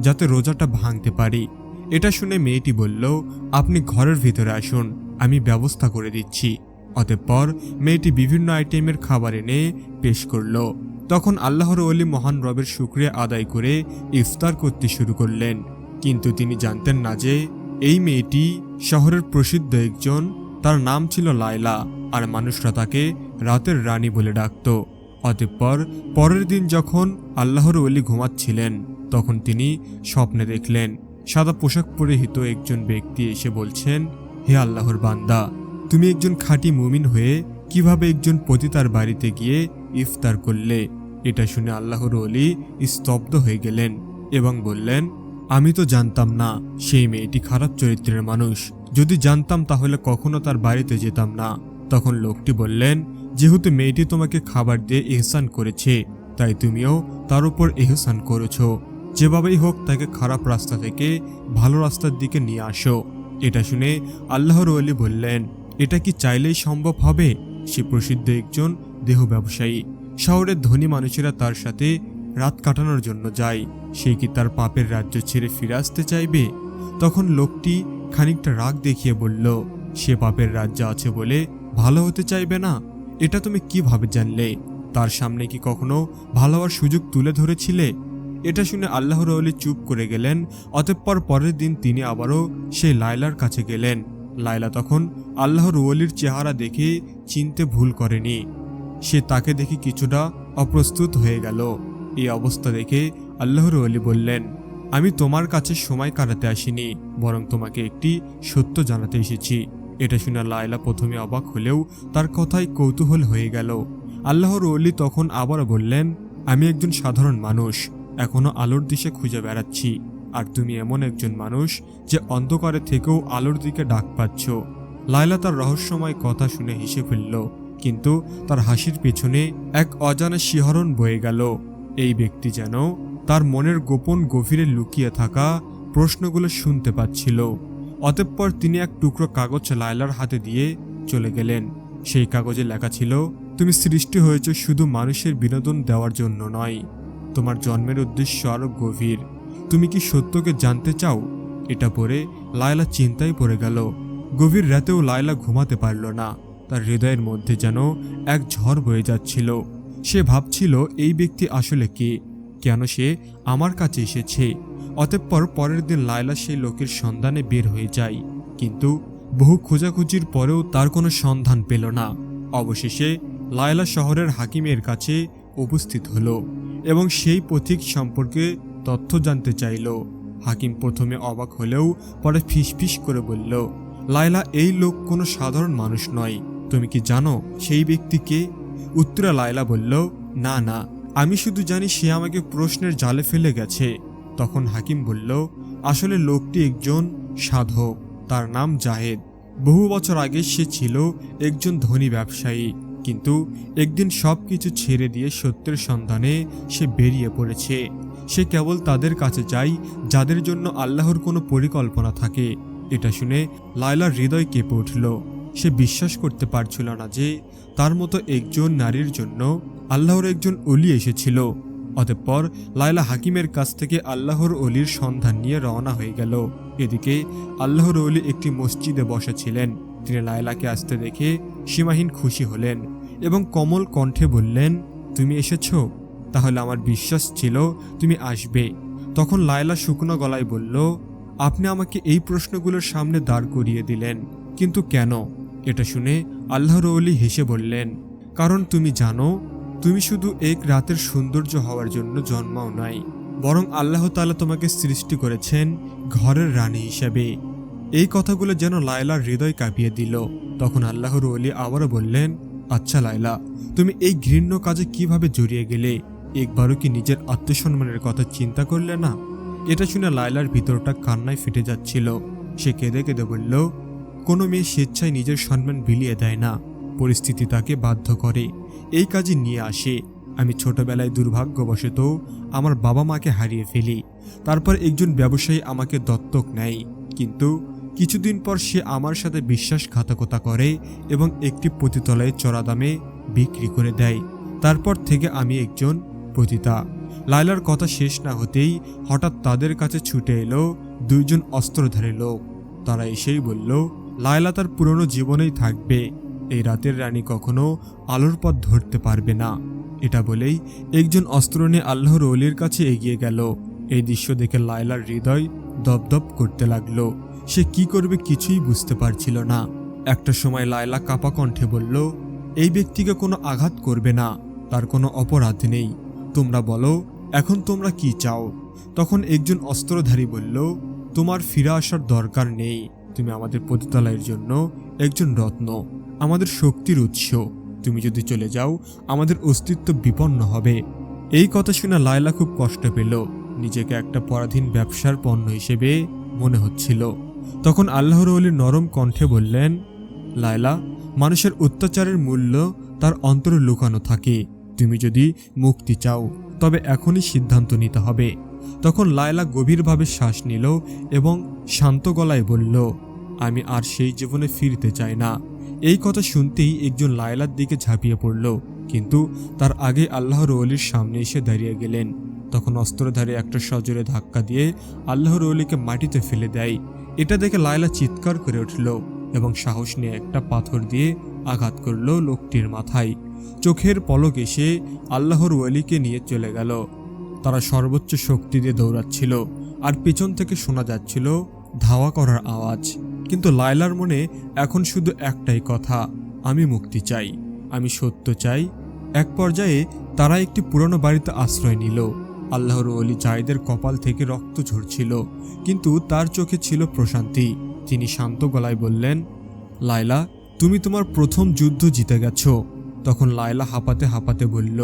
যাতে রোজাটা ভাঙতে পারি। এটা শুনে মেয়েটি বলল, আপনি ঘরের ভিতরে আসুন, আমি ব্যবস্থা করে দিচ্ছি। অতঃপর মেয়েটি বিভিন্ন আইটেমের খাবার এনে পেশ করল। তখন আল্লাহর অলি মহান রবের শুক্রিয়া আদায় করে ইফতার করতে শুরু করলেন। কিন্তু তিনি জানতেন না যে, এই মেয়েটি শহরের প্রসিদ্ধ একজন, তার নাম ছিল লায়লা, আর মানুষরা তাকে রাতের রানী বলে ডাকত। অতঃপর পরের দিন যখন আল্লাহর অলি ঘুমাচ্ছিলেন তখন তিনি স্বপ্নে দেখলেন, সাদা পোশাক পরিহিত একজন ব্যক্তি এসে বলছেন, হে আল্লাহর বান্দা, তুমি একজন খাঁটি মুমিন হয়ে কীভাবে একজন পতিতার বাড়িতে গিয়ে ইফতার করলে? এটা শুনে আল্লাহর অলি স্তব্ধ হয়ে গেলেন এবং বললেন, আমি তো জানতাম না, সেই মেয়েটি খারাপ চরিত্রের মানুষ। যদি জানতাম তাহলে কখনো তার বাড়িতে যেতাম না। তখন লোকটি বললেন, যেহেতু মেয়েটি তোমাকে খাবার দিয়ে এহসান করেছে, তাই তুমিও তার উপর এহসান করেছ। যেভাবেই হোক তাকে খারাপ রাস্তা থেকে ভালো রাস্তার দিকে নিয়ে আসো। এটা শুনে আল্লাহর ওলি বললেন, এটা কি চাইলেই সম্ভব হবে? সে প্রসিদ্ধ একজন দেহ ব্যবসায়ী। শহরের ধনী মানুষেরা তার সাথে রাত কাটানোর জন্য যায়। সে কি তার পাপের রাজ্য ছেড়ে ফিরে আসতে চাইবে? তখন লোকটি খানিকটা রাগ দেখিয়ে বলল, সে পাপের রাজ্য আছে বলে ভালো হতে চাইবে না। এটা তুমি কীভাবে জানলে? তার সামনে কি কখনো ভালো হওয়ার সুযোগ তুলে ধরেছিলে? এটা শুনে আল্লাহর আলী চুপ করে গেলেন, অতঃপর পরের দিন তিনি আবারও সেই লায়লার কাছে গেলেন। লায়লা তখন আল্লাহর ওলির চেহারা দেখে চিনতে ভুল করেনি। সে তাকে দেখে কিছুটা অপ্রস্তুত হয়ে গেল। এই অবস্থা দেখে আল্লাহর ওলি বললেন, আমি তোমার কাছে সময় কাটাতে আসিনি, বরং তোমাকে একটি সত্য জানাতে এসেছি। এটা শুনে লায়লা প্রথমে অবাক হলেও তার কথাই কৌতূহল হয়ে গেল। আল্লাহর ওলি তখন আবার বললেন, আমি একজন সাধারণ মানুষ এখনও আলোর দিশে খুঁজে বেড়াচ্ছি। আর তুমি এমন একজন মানুষ যে অন্ধকারে থেকেও আলোর দিকে ডাক পাচ্ছ। লায়লা তার রহস্যময় কথা শুনে হেসে ফেলল, কিন্তু তার হাসির পেছনে এক অজানা শিহরণ বয়ে গেল। এই ব্যক্তি যেন তার মনের গোপন গভীরে লুকিয়ে থাকা প্রশ্নগুলো শুনতে পাচ্ছিল। অতঃপর তিনি এক টুকরো কাগজ লায়লার হাতে দিয়ে চলে গেলেন। সেই কাগজে লেখা ছিল, তুমি সৃষ্টি হয়েছ শুধু মানুষের বিনোদন দেওয়ার জন্য নয় তোমার জন্মের উদ্দেশ্য আরও গভীর। তুমি কি সত্যকে জানতে চাও? এটা পড়ে লায়লা চিন্তায় পড়ে গেল। গভীর রাতেও লায়লা ঘুমাতে পারল না। তার হৃদয়ের মধ্যে যেন এক ঝড় বয়ে যাচ্ছিল। সে ভাবছিল, এই ব্যক্তি আসলে কে? কেন সে আমার কাছে এসেছে? অতঃপর পরের দিন লায়লা সেই লোকের সন্ধানে বের হয়ে যায়। কিন্তু বহু খোঁজাখুঁজির পরেও তার কোনো সন্ধান পেল না। অবশেষে লায়লা শহরের হাকিমের কাছে উপস্থিত হলো এবং সেই পথিক সম্পর্কে তথ্য জানতে চাইল। হাকিম প্রথমে অবাক হলেও পরে ফিসফিস করে বলল, লায়লা, এই লোক কোনো সাধারণ মানুষ নয়। তুমি কি জানো সেই ব্যক্তিকে উত্তরা লায়লা বলল, না না, আমি শুধু জানি সে আমাকে প্রশ্নের জালে ফেলে গেছে। তখন হাকিম বলল, আসলে লোকটি একজন সাধক, তার নাম জাহেদ। বহু বছর আগে সে ছিল একজন ধনী ব্যবসায়ী। কিন্তু একদিন সব কিছু ছেড়ে দিয়ে সত্যের সন্ধানে সে বেরিয়ে পড়েছে। সে কেবল তাদের কাছে যায়, যাদের জন্য আল্লাহর কোনো পরিকল্পনা থাকে। এটা শুনে লায়লার হৃদয় কেঁপে উঠল। সে বিশ্বাস করতে পারছিল না যে তার মতো একজন নারীর জন্য আল্লাহর একজন অলি এসেছিল। অতঃপর লায়লা হাকিমের কাছ থেকে আল্লাহর অলির সন্ধান নিয়ে রওনা হয়ে গেল। এদিকে আল্লাহর অলি একটি মসজিদে বসেছিলেন তিনি লায়লাকে আসতে দেখে সীমাহীন খুশি হলেন এবং কমল কণ্ঠে বললেন, তুমি এসেছ? তাহলে আমার বিশ্বাস ছিল তুমি আসবে। তখন লায়লা শুকনো গলায় বলল, আপনি আমাকে এই প্রশ্নগুলোর সামনে দাঁড় করিয়ে দিলেন, কিন্তু কেন? এটা শুনে আল্লাহর অলি হেসে বললেন, কারণ তুমি জানো, তুমি শুধু এক রাতের সৌন্দর্য হওয়ার জন্য জন্মাও নাই, বরং আল্লাহ তাআলা তোমাকে সৃষ্টি করেছেন ঘরের রানী হিসেবে। এই কথাগুলো যেন লায়লার হৃদয় কাঁপিয়ে দিল। তখন আল্লাহর অলি আবারও বললেন আচ্ছা লায়লা, তুমি এই ঘৃণ্য কাজে কীভাবে জড়িয়ে গেলে? একবারও কি নিজের আত্মসম্মানের কথা চিন্তা করলে না? এটা শুনে লায়লার ভিতরটা কান্নায় ফেটে যাচ্ছিল। সে কেঁদে কেঁদে বলল, কোনো মেয়ে স্বেচ্ছায় নিজের সম্মান বিলিয়ে দেয় না। পরিস্থিতি তাকে বাধ্য করে। এই কাজে নিয়ে আসে। আমি ছোটবেলায় দুর্ভাগ্যবশত আমার বাবা মাকে হারিয়ে ফেলি। তারপর একজন ব্যবসায়ী আমাকে দত্তক নেয়। কিন্তু কিছুদিন পর সে আমার সাথে বিশ্বাসঘাতকতা করে এবং একটি পতিতলায় চড়া দামে বিক্রি করে দেয়। তারপর থেকে আমি একজন পতিতা। লায়লার কথা শেষ না হতেই হঠাৎ তাদের কাছে ছুটে এলো দুইজন অস্ত্রধারী লোক। তারা এসেই বলল, লায়লা তার পুরনো জীবনেই থাকবে। এই রাতের রানী কখনো আলোর পথ ধরতে পারবে না। এটা বলেই একজন অস্ত্র নিয়ে আল্লাহর অলির কাছে এগিয়ে গেল। এই দৃশ্য দেখে লায়লার হৃদয় দপদপ করতে লাগল। সে কি করবে কিছুই বুঝতে পারছিল না। একটা সময় লায়লা কাপা কণ্ঠে বলল, এই ব্যক্তিকে কোনো আঘাত করবে না, তার কোনো অপরাধ নেই। তোমরা বলো, এখন তোমরা কি চাও? তখন একজন অস্ত্রধারী বলল, তোমার ফিরে আসার দরকার নেই। তুমি আমাদের পতিতালয়ের জন্য একজন রত্ন। আমাদের শক্তির উৎস। তুমি যদি চলে যাও, আমাদের অস্তিত্ব বিপন্ন হবে। এই কথা শুনে লায়লা খুব কষ্ট পেল। নিজেকে একটা পরাধীন ব্যবসার পণ্য হিসেবে মনে হচ্ছিল। তখন আল্লাহর অলি নরম কণ্ঠে বললেন, লায়লা, মানুষের অত্যাচারের মূল্য তার অন্তরে লুকানো থাকে। তুমি যদি মুক্তি চাও, তবে এখনই সিদ্ধান্ত নিতে হবে। তখন লায়লা গভীরভাবে শ্বাস নিল এবং শান্ত গলায় বলল, আমি আর সেই জীবনে ফিরতে চাই না। এই কথা শুনতেই একজন লায়লার দিকে ঝাঁপিয়ে পড়ল। কিন্তু তার আগে আল্লাহর অলির সামনে এসে দাঁড়িয়ে গেলেন। তখন অস্ত্রধারী একটা সজোরে ধাক্কা দিয়ে আল্লাহর অলিকে মাটিতে ফেলে দেয়। এটা দেখে লায়লা চিৎকার করে উঠল এবং সাহস নিয়ে একটা পাথর দিয়ে আঘাত করল লোকটির মাথায়। চোখের পলক এসে আল্লাহর ওয়ালিকে নিয়ে চলে গেল। তারা সর্বোচ্চ শক্তি দিয়ে দৌড়াচ্ছিল আর পিছন থেকে শোনা যাচ্ছিল ধাওয়া করার আওয়াজ। কিন্তু লায়লার মনে এখন শুধু একটাই কথা, আমি মুক্তি চাই, আমি সত্য চাই। এক পর্যায়ে তারা একটি পুরনো বাড়িতে আশ্রয় নিল। আল্লাহর অলি জায়দের কপাল থেকে রক্ত ঝরছিল, কিন্তু তার চোখে ছিল প্রশান্তি। তিনি শান্ত গলায় বললেন, লায়লা, তুমি তোমার প্রথম যুদ্ধ জিতে গেছো। তখন লায়লা হাঁপাতে হাঁপাতে বলল,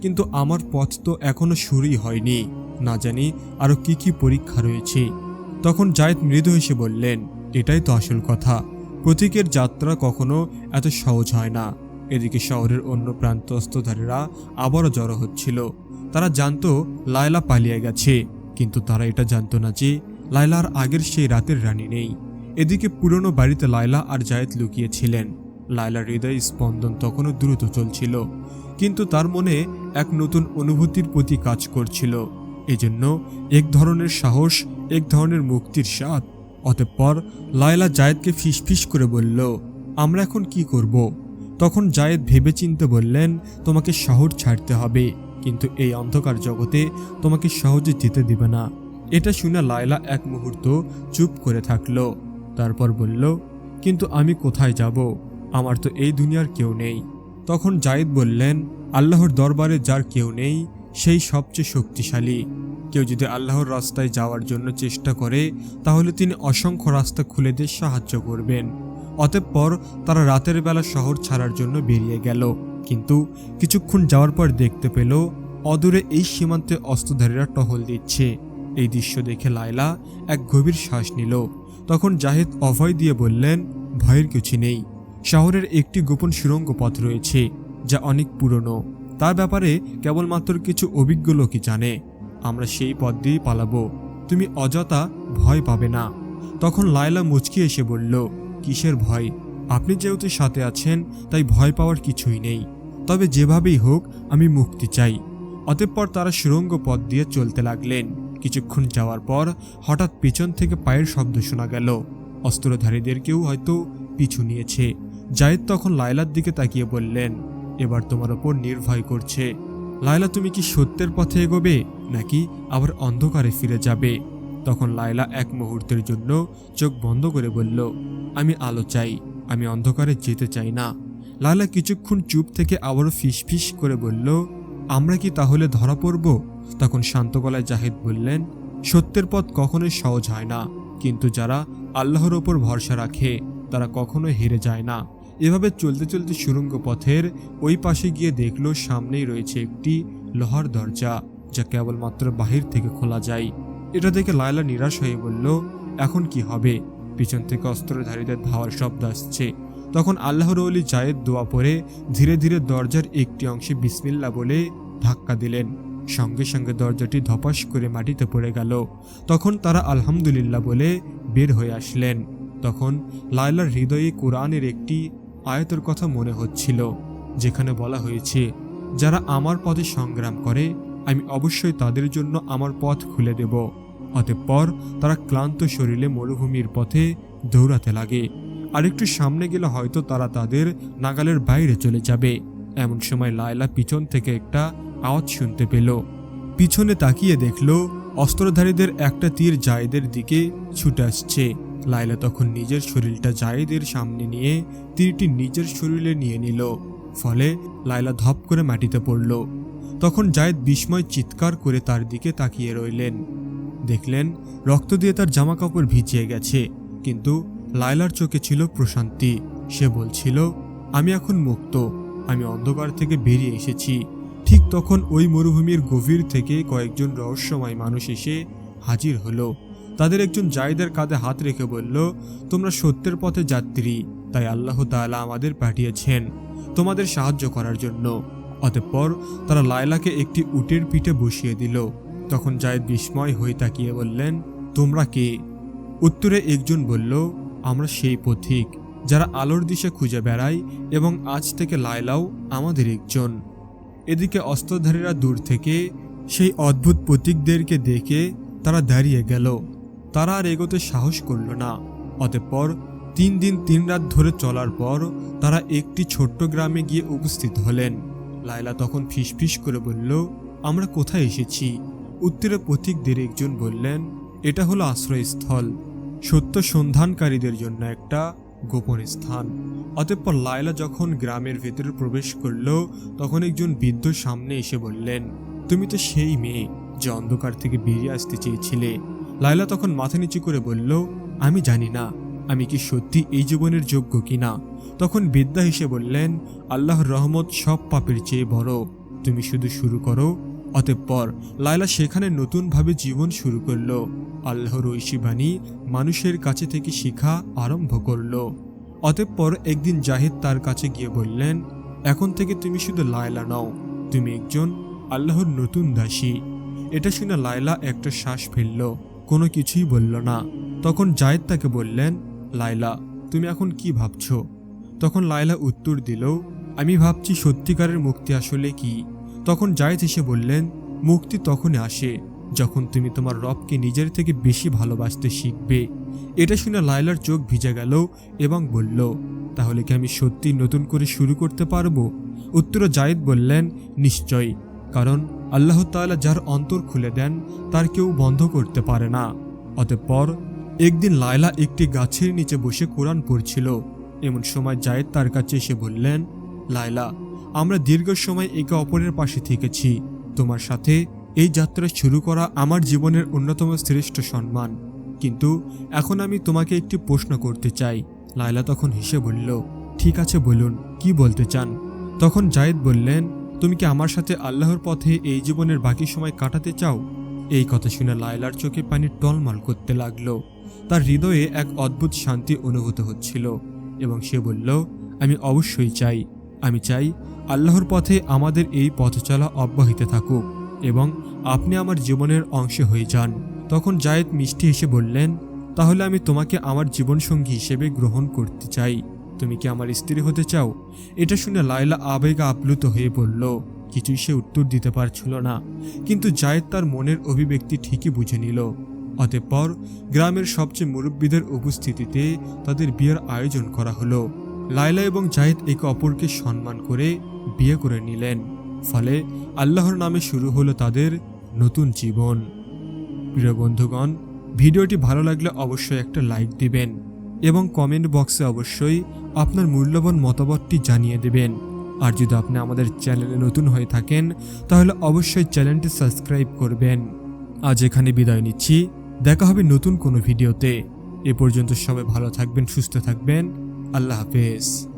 কিন্তু আমার পথ তো এখনও শুরুই হয়নি। না জানি আরও কি কি পরীক্ষা রয়েছে। তখন জায়েদ মৃদু হেসে বললেন, এটাই তো আসল কথা। প্রতীকের যাত্রা কখনো এত সহজ হয় না। এদিকে শহরের অন্য প্রান্ত অস্ত্রধারীরা আবারও জড়ো হচ্ছিল। তারা জানতো লায়লা পালিয়ে গেছে, কিন্তু তারা এটা জানতো না যে লায়লা আর আগের সেই রাতের রানী নেই। এদিকে পুরনো বাড়িতে লায়লা আর জায়েদ লুকিয়েছিলেন। লায়লার হৃদয় স্পন্দন তখনও দ্রুত চলছিল, কিন্তু তার মনে এক নতুন অনুভূতির প্রতি কাজ করছিল। এজন্য এক ধরনের সাহস, এক ধরনের মুক্তির স্বাদ। অতঃপর লায়লা জায়েদকে ফিসফিস করে বলল, আমরা এখন কি করব? তখন জায়েদ ভেবেচিন্তে বললেন, তোমাকে শহর ছাড়তে হবে, কিন্তু এই অন্ধকার জগতে তোমাকে সহজে যেতে দিবে না। এটা শুনে লায়লা এক মুহূর্ত চুপ করে থাকল। তারপর বলল, কিন্তু আমি কোথায় যাব? আমার তো এই দুনিয়ার কেউ নেই। তখন জায়েদ বললেন, আল্লাহর দরবারে যার কেউ নেই, সেই সবচেয়ে শক্তিশালী। কেউ যদি আল্লাহর রাস্তায় যাওয়ার জন্য চেষ্টা করে, তাহলে তিনি অসংখ্য রাস্তা খুলে দিয়ে সাহায্য করবেন। অতঃপর তারা রাতের বেলা শহর ছাড়ার জন্য বেরিয়ে গেল। কিন্তু কিছুক্ষণ যাওয়ার পর দেখতে পেল, অদূরে এই সীমান্তে অস্ত্রধারীরা টহল দিচ্ছে। এই দৃশ্য দেখে লায়লা এক গভীর শ্বাস নিল। তখন জাহেদ অভয় দিয়ে বললেন, ভয়ের কিছু নেই। শহরের একটি গোপন সুড়ঙ্গ পথ রয়েছে, যা অনেক পুরনো। তার ব্যাপারে কেবলমাত্র কিছু অভিজ্ঞ লোকই জানে। আমরা সেই পথ দিয়েই পালাবো। তুমি অযথা ভয় পাবে না। তখন লায়লা মুচকি এসে বলল কিসের ভয়? আপনি যেহেতু সাথে আছেন, তাই ভয় পাওয়ার কিছুই নেই। তবে যেভাবেই হোক, আমি মুক্তি চাই। অতঃপর তারা সুড়ঙ্গ পথ দিয়ে চলতে লাগলেন। কিছুক্ষণ যাওয়ার পর হঠাৎ পিছন থেকে পায়ের শব্দ শোনা গেল। অস্ত্রধারীদেরকেও হয়তো পিছু নিয়েছে। জায়েদ তখন লায়লার দিকে তাকিয়ে বললেন, এবার তোমার ওপর নির্ভয় করছে। লায়লা, তুমি কি সত্যের পথে এগোবে, নাকি আবার অন্ধকারে ফিরে যাবে? তখন লায়লা এক মুহূর্তের জন্য চোখ বন্ধ করে বলল, আমি আলো চাই, আমি অন্ধকারে যেতে চাই না। লায়লা কিছুক্ষণ চুপ থেকে আবারও ফিসফিস করে বলল, আমরা কি তাহলে ধরা পড়ব? তখন শান্ত গলায় জাহিদ বললেন, সত্যের পথ কখনোই সহজ হয় না, কিন্তু যারা আল্লাহর ওপর ভরসা রাখে, তারা কখনো হেরে যায় না। এভাবে চলতে চলতে সুরঙ্গ পথের ওই পাশে গিয়ে দেখল সামনেই রয়েছে একটি লোহার দরজা, যা কেবলমাত্র বাহির থেকে খোলা যায়। এটা দেখে লায়লা নিরাশ হয়ে বলল, এখন কি হবে? পিছন থেকে অস্ত্রধারীদের ধাওয়ার শব্দ আসছে। তখন আল্লাহর অলি জায়েদ দোয়া পরে ধীরে ধীরে দরজার একটি অংশে বিসমিল্লা বলে ধাক্কা দিলেন। সঙ্গে সঙ্গে দরজাটি ধপাস করে মাটিতে পড়ে গেল। তখন তারা আলহামদুলিল্লাহ বলে বের হয়ে আসলেন। তখন লায়লার হৃদয়ে কোরআনের একটি আয়তের কথা মনে হচ্ছিল, যেখানে বলা হয়েছে, যারা আমার পথে সংগ্রাম করে, আমি অবশ্যই তাদের জন্য আমার পথ খুলে দেব। অতঃপর তারা ক্লান্ত শরীরে মরুভূমির পথে দৌড়াতে লাগে। আরেকটু সামনে গেলে হয়তো তারা তাদের নাগালের বাইরে চলে যাবে। এমন সময় লায়লা পিছন থেকে একটা আওয়াজ শুনতে পেল। পিছনে তাকিয়ে দেখল, অস্ত্রধারীদের একটা তীর জায়েদের দিকে ছুটে আসছে। লায়লা তখন নিজের শরীরটা জায়েদের সামনে নিয়ে তীরটি নিজের শরীরে নিয়ে নিল। ফলে লায়লা ধপ করে মাটিতে পড়ল। তখন জায়েদ বিস্ময় চিৎকার করে তার দিকে তাকিয়ে রইলেন। দেখলেন রক্ত দিয়ে তার জামা কাপড় ভিজিয়ে গেছে। কিন্তু লায়লার চোখে ছিল প্রশান্তি। সে বলছিল, আমি এখন মুক্ত। আমি অন্ধকার থেকে বেরিয়ে এসেছি। ঠিক তখন ওই মরুভূমির গভীর থেকে কয়েকজন রহস্যময় মানুষ এসে হাজির হলো। তাদের একজন জায়দের কাঁধে হাত রেখে বলল, তোমরা সত্যের পথে যাত্রী। তাই আল্লাহ তাআলা আমাদের পাঠিয়েছেন তোমাদের সাহায্য করার জন্য। অতঃপর তারা লায়লাকে একটি উটের পিঠে বসিয়ে দিল। তখন জায়েদ বিস্ময় হয়ে তাকিয়ে বললেন, তোমরা কে? উত্তরে একজন বলল, আমরা সেই পথিক, যারা আলোর দিশে খুঁজে বেড়াই এবং আজ থেকে লায়লাও আমাদের একজন। এদিকে অস্ত্রধারীরা দূর থেকে সেই অদ্ভুত প্রতীকদেরকে দেখে তারা দাঁড়িয়ে গেল। তারা আর এগোতে সাহস করল না। অতঃপর তিন দিন তিন রাত ধরে চলার পর তারা একটি ছোট্ট গ্রামে গিয়ে উপস্থিত হলেন। লায়লা তখন ফিসফিস করে বলল, আমরা কোথায় এসেছি? উত্তরে পথিকদের একজন বললেন, এটা হলো আশ্রয়স্থল। সত্য সন্ধানকারীদের জন্য একটা গোপন স্থান। অতঃপর লায়লা যখন গ্রামের ভেতরে প্রবেশ করল, তখন একজন বৃদ্ধ সামনে এসে বললেন, তুমি তো সেই মেয়ে যে অন্ধকার থেকে বেরিয়ে আসতে চেয়েছিলে। লায়লা তখন মাথা নিচু করে বলল, আমি জানি না, আমি কি সত্যি এই জীবনের যোগ্য কিনা? তখন বিদ্যা হেসে বললেন, আল্লাহর রহমত সব পাপের চেয়ে বড়। তুমি শুধু শুরু করো অতঃপর লায়লা সেখানে নতুনভাবে জীবন শুরু করল। আল্লাহর ঐশী বাণী মানুষের কাছে থেকে শিখা আরম্ভ করল। অতঃপর একদিন জাহিদ তার কাছে গিয়ে বললেন, এখন থেকে তুমি শুধু লায়লা নও, তুমি একজন আল্লাহর নতুন দাসী। এটা শুনে লায়লা একটা শ্বাস ফেলল, কোনো কিছুই বলল না। তখন জায়েদ তাকে বললেন, লায়লা, তুমি এখন কি ভাবছ? তখন লায়লা উত্তর দিল, আমি ভাবছি সত্যিকারের মুক্তি আসলে কি? তখন জায়েদ এসে বললেন, মুক্তি তখনই আসে যখন তুমি তোমার রবকে নিজের থেকে বেশি ভালোবাসতে শিখবে। এটা শুনে লায়লার চোখ ভিজে গেল এবং বলল, তাহলে কি আমি সত্যি নতুন করে শুরু করতে পারব? উত্তরে জায়েদ বললেন, নিশ্চয়ই, কারণ আল্লাহ তাআলা যার অন্তর খুলে দেন, তার কেউ বন্ধ করতে পারে না। অতঃপর একদিন লায়লা একটি গাছের নিচে বসে কোরআন পড়ছিল। এমন সময় জায়েদ তার কাছে এসে বললেন, লায়লা আমরা দীর্ঘ সময় একে অপরের পাশে থেকেছি। তোমার সাথে এই যাত্রা শুরু করা আমার জীবনের অন্যতম শ্রেষ্ঠ সম্মান। কিন্তু এখন আমি তোমাকে একটি প্রশ্ন করতে চাই। লায়লা তখন হেসে বলল, ঠিক আছে, বলুন, কি বলতে চান? তখন জায়েদ বললেন, তুমি কি আমার সাথে আল্লাহর পথে এই জীবনের বাকি সময় কাটাতে চাও? এই কথা শুনে লায়লার চোখে পানি টলমল করতে লাগল। তার হৃদয়ে এক অদ্ভুত শান্তি অনুভূত হচ্ছিল এবং সে বলল, আমি অবশ্যই চাই। আমি চাই আল্লাহর পথে আমাদের এই পথ চলা অব্যাহত থাকুক এবং আপনি আমার জীবনের অংশ হয়ে যান। তখন জায়েদ মিষ্টি হেসে বললেন, তাহলে আমি তোমাকে আমার জীবনসঙ্গী হিসেবে গ্রহণ করতে চাই। তুমি কি আমার স্ত্রী হতে চাও? এটা শুনে লায়লা আবেগে আপ্লুত হয়ে বলল, কিছুই সে উত্তর দিতে পারছিল না। কিন্তু জায়েদ তার মনের অভিব্যক্তি ঠিকই বুঝে নিল। অতঃপর গ্রামের সবচেয়ে মুরব্বীদের উপস্থিতিতে তাদের বিয়ের আয়োজন করা হলো। লায়লা এবং জাহিদ একে অপরকে সম্মান করে বিয়ে করে নিলেন। ফলে আল্লাহর নামে শুরু হলো তাদের নতুন জীবন। প্রিয় বন্ধুগণ, ভিডিওটি ভালো লাগলে অবশ্যই একটা লাইক দিবেন এবং কমেন্ট বক্সে অবশ্যই আপনার মূল্যবান মতামতটি জানিয়ে দেবেন। আর যদি আপনি আমাদের চ্যানেলে নতুন হয়ে থাকেন, তাহলে অবশ্যই চ্যানেলটি সাবস্ক্রাইব করবেন। আজ এখানে বিদায় নিচ্ছি। দেখা হবে নতুন কোনো ভিডিওতে। এ পর্যন্ত সবাই ভালো থাকবেন, সুস্থ থাকবেন। আল্লাহ হাফেজ।